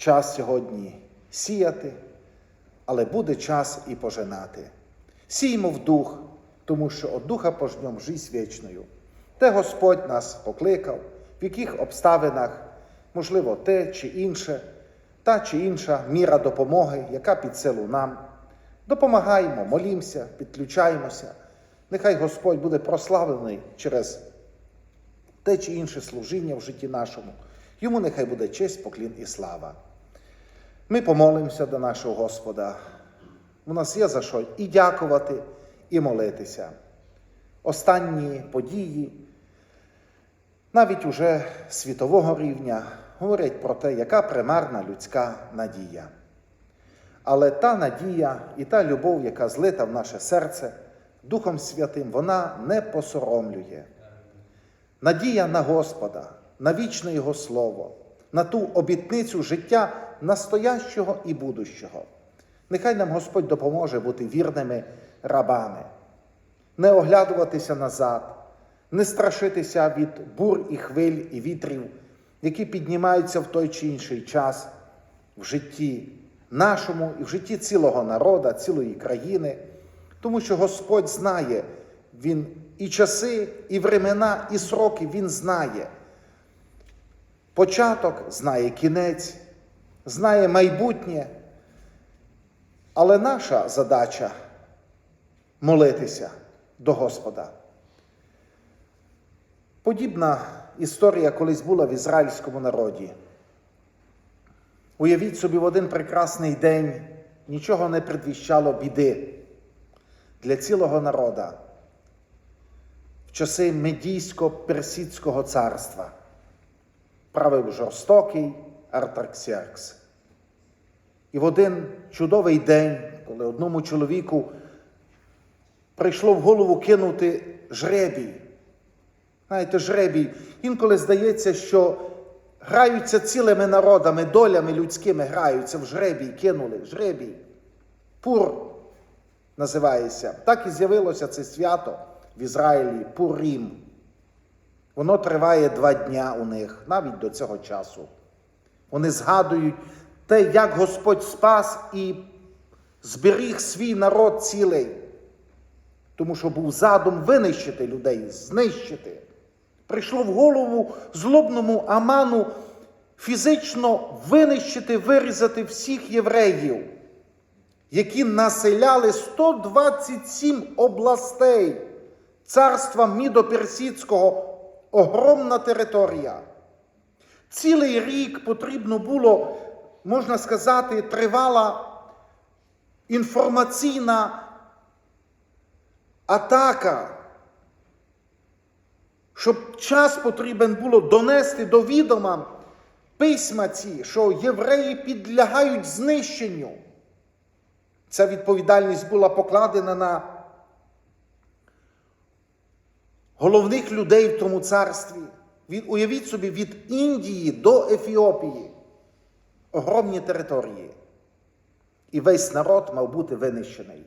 час сьогодні сіяти, але буде час і пожинати. Сіймо в дух, тому що от духа пожнем жизнь вічною. Те Господь нас покликав, в яких обставинах, можливо, те чи інше, та чи інша міра допомоги, яка під силу нам. Допомагаємо, молімося, підключаємося. Нехай Господь буде прославлений через те чи інше служіння в житті нашому. Йому нехай буде честь, поклін і слава. Ми помолимося до нашого Господа. У нас є за що і дякувати, і молитися. Останні події, навіть уже світового рівня, говорять про те, яка примарна людська надія. Але та надія і та любов, яка злита в наше серце Духом Святим, вона не посоромлює. Надія на Господа, на вічне Його Слово, на ту обітницю життя настоящого і будущого. Нехай нам Господь допоможе бути вірними рабами, не оглядуватися назад, не страшитися від бур і хвиль і вітрів, які піднімаються в той чи інший час в житті нашому і в житті цілого народа, цілої країни, тому що Господь знає, Він і часи, і времена, і сроки Він знає. Початок знає кінець, знає майбутнє. Але наша задача молитися до Господа. Подібна історія колись була в ізраїльському народі. Уявіть собі, в один прекрасний день нічого не предвіщало біди для цілого народа в часи Медійсько-Персидського царства. Правив жорстокий Артаксеркс. І в один чудовий день, коли одному чоловіку прийшло в голову кинути жребій. Знаєте, жребій. Інколи здається, що граються цілими народами, долями людськими граються в жребій, кинули жребій. Пур називається. Так і з'явилося це свято в Ізраїлі Пурім. Воно триває два дня у них, навіть до цього часу. Вони згадують те, як Господь спас і зберіг свій народ цілий, тому що був задум винищити людей, знищити. Прийшло в голову злобному Аману фізично винищити, вирізати всіх євреїв, які населяли 127 областей царства Мідоперсидського, огромна територія. Цілий рік потрібно було, можна сказати, тривала інформаційна атака, щоб час потрібен було донести до відома письма ці, що євреї підлягають знищенню. Ця відповідальність була покладена на головних людей в тому царстві. Уявіть собі, від Індії до Ефіопії огромні території. І весь народ мав бути винищений.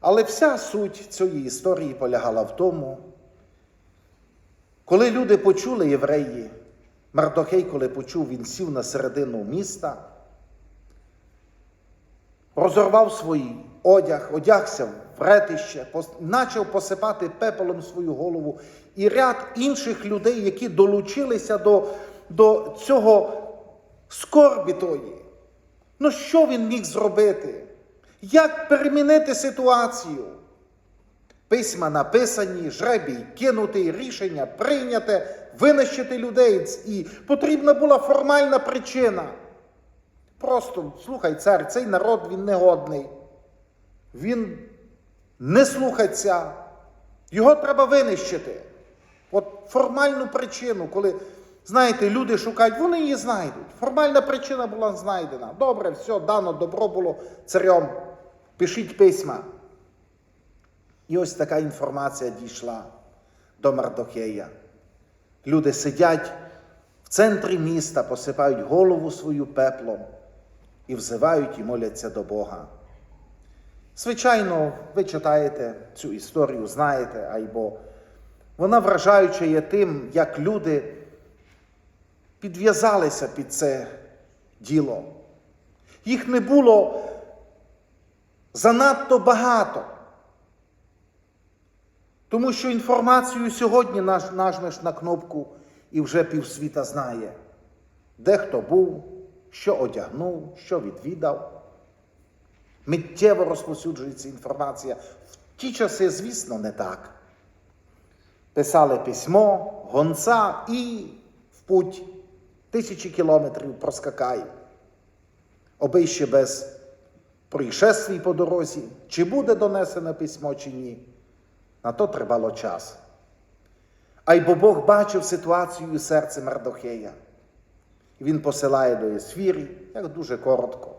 Але вся суть цієї історії полягала в тому, коли люди почули євреї, Мардохей, коли почув, він сів на середину міста, розорвав свій одяг, одягся ретище, почав посипати пепелом свою голову і ряд інших людей, які долучилися до, до цього скорбі тої. Ну, що він міг зробити? Як перемінити ситуацію? Письма написані, жребій кинутий, рішення прийняте, винищити людей. І потрібна була формальна причина. Просто, слухай, цар, цей народ він негодний. Він не слухаться. Його треба винищити. От формальну причину, коли, знаєте, люди шукають, вони її знайдуть. Формальна причина була знайдена. Добре, все, дано, добро було царем. Пишіть письма. І ось така інформація дійшла до Мардохея. Люди сидять в центрі міста, посипають голову свою пеплом і взивають і моляться до Бога. Звичайно, ви читаєте цю історію, знаєте, айбо вона вражаюча є тим, як люди підв'язалися під це діло. Їх не було занадто багато. Тому що інформацію сьогодні наж- нажмеш на кнопку і вже півсвіта знає, де хто був, що одягнув, що відвідав. Миттєво розповсюджується інформація. В ті часи, звісно, не так. Писали письмо, гонца і в путь тисячі кілометрів проскакає. Оби ще без происшествій по дорозі, чи буде донесене письмо, чи ні. На то тривало час. А й бо Бог бачив ситуацію серце Мардохея. Він посилає до Єсфірі, як дуже коротко.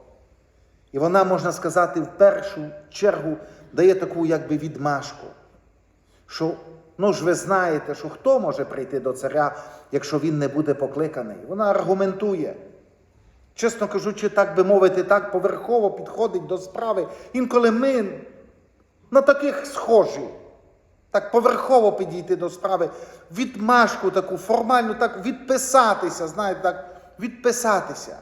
І вона, можна сказати, в першу чергу дає таку якби відмашку, що ну ж ви знаєте, що хто може прийти до царя, якщо він не буде покликаний. Вона аргументує. Чесно кажучи, так би мовити, так поверхово підходить до справи. Інколи ми на таких схожі, так поверхово підійти до справи, відмашку таку формальну, так відписатися, знаєте, так, відписатися.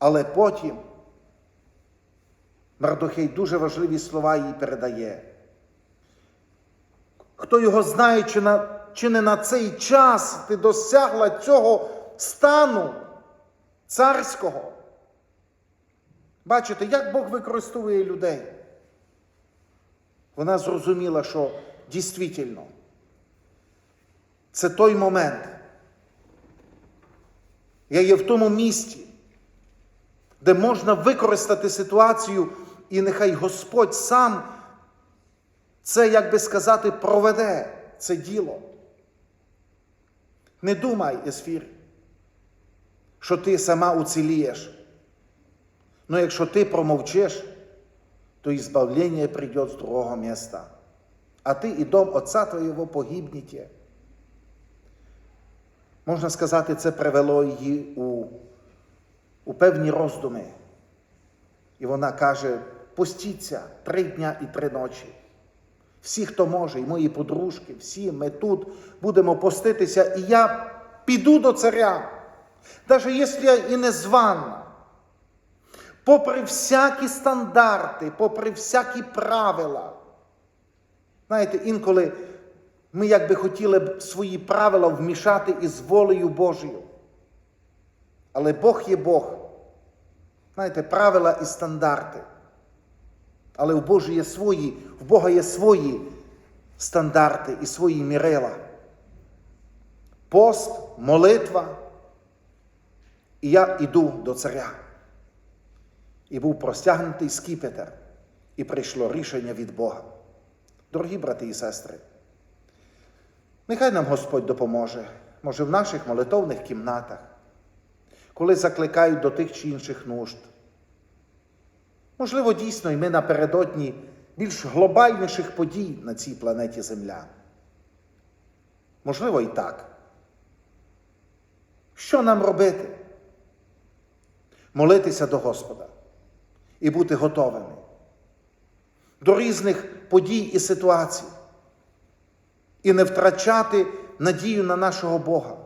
Але потім Мардохей дуже важливі слова їй передає. Хто його знає, чи, на, чи не на цей час ти досягла цього стану царського? Бачите, як Бог використовує людей? Вона зрозуміла, що дійсно це той момент. Я є в тому місці, де можна використати ситуацію, і нехай Господь сам це, як би сказати, проведе це діло. Не думай, Есфір, що ти сама уцілієш. Но якщо ти промовчиш, то избавление придет с другого места. А ти і дом Отця Твоєго погибнете. Можна сказати, це привело її у, у певні роздуми. І вона каже: постіться три дня і три ночі. Всі, хто може, і мої подружки, всі ми тут будемо поститися, і я піду до царя, навіть якщо я і не звана. Попри всякі стандарти, попри всякі правила. Знаєте, інколи ми якби хотіли б свої правила вмішати із волею Божою. Але Бог є Бог. Знаєте, правила і стандарти. Але в Божі є свої, в Бога є свої стандарти і свої мірила. Пост, молитва. І я йду до царя. І був простягнутий скіпетр, і прийшло рішення від Бога. Дорогі брати і сестри, нехай нам Господь допоможе, може, в наших молитовних кімнатах, коли закликають до тих чи інших нужд. Можливо, дійсно, і ми напередодні більш глобальніших подій на цій планеті Земля. Можливо, і так. Що нам робити? Молитися до Господа і бути готовими до різних подій і ситуацій, і не втрачати надію на нашого Бога.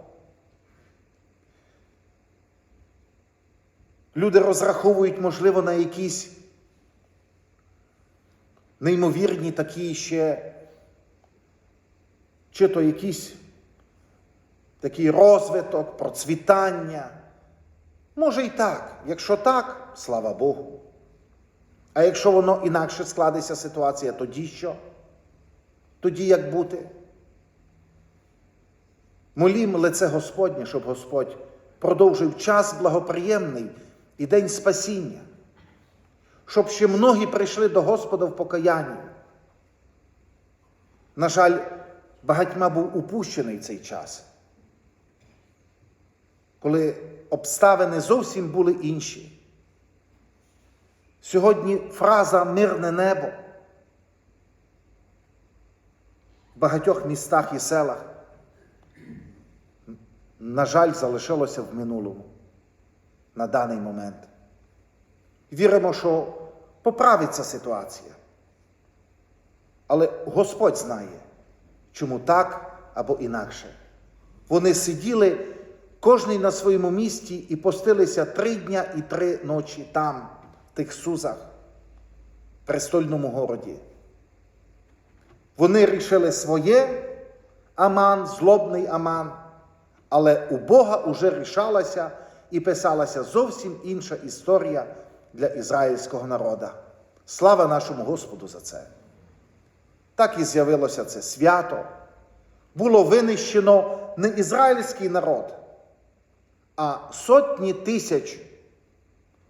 Люди розраховують, можливо, на якісь неймовірні такі ще, чи то якийсь такий розвиток, процвітання. Може і так. Якщо так, слава Богу. А якщо воно інакше складеться ситуація, тоді що? Тоді як бути? Молім лице Господнє, щоб Господь продовжив час благоприємний і день спасіння, щоб ще многі прийшли до Господа в покаянні. На жаль, багатьма був упущений цей час, коли обставини зовсім були інші. Сьогодні фраза мирне небо в багатьох містах і селах, на жаль, залишилося в минулому на даний момент. Віримо, що поправиться ситуація. Але Господь знає, чому так або інакше. Вони сиділи кожний на своєму місці і постилися три дня і три ночі там, в тих сузах, в престольному городі. Вони рішили своє, Аман, злобний Аман, але у Бога уже рішалася і писалася зовсім інша історія для ізраїльського народу. Слава нашому Господу за це! Так і з'явилося це свято. Було винищено не ізраїльський народ, а сотні тисяч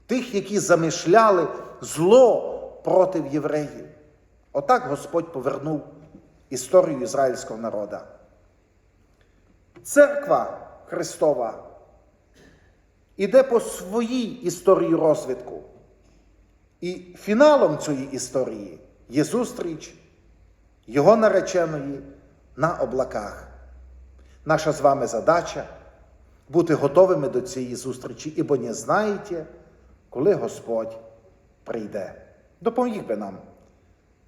тих, які замишляли зло проти євреїв. Отак Господь повернув історію ізраїльського народу. Церква Христова іде по своїй історії розвитку. І фіналом цієї історії є зустріч його нареченої на облаках. Наша з вами задача бути готовими до цієї зустрічі, ібо не знаєте, коли Господь прийде. Допоміг би нам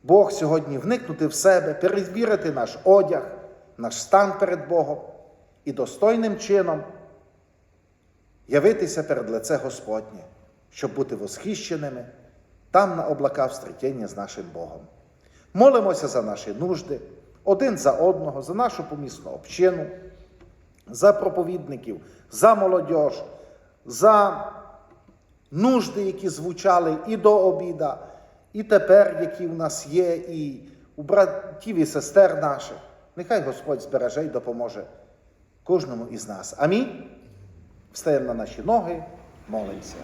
Бог сьогодні вникнути в себе, перевірити наш одяг, наш стан перед Богом і достойним чином явитися перед лице Господнє, щоб бути восхищеними там на облаках встрітєння з нашим Богом. Молимося за наші нужди, один за одного, за нашу помісну общину, за проповідників, за молодь, за нужди, які звучали і до обіда, і тепер, які в нас є, і у братів і сестер наших. Нехай Господь збереже і допоможе кожному із нас. Амінь. Встаємо на наші ноги, молимося.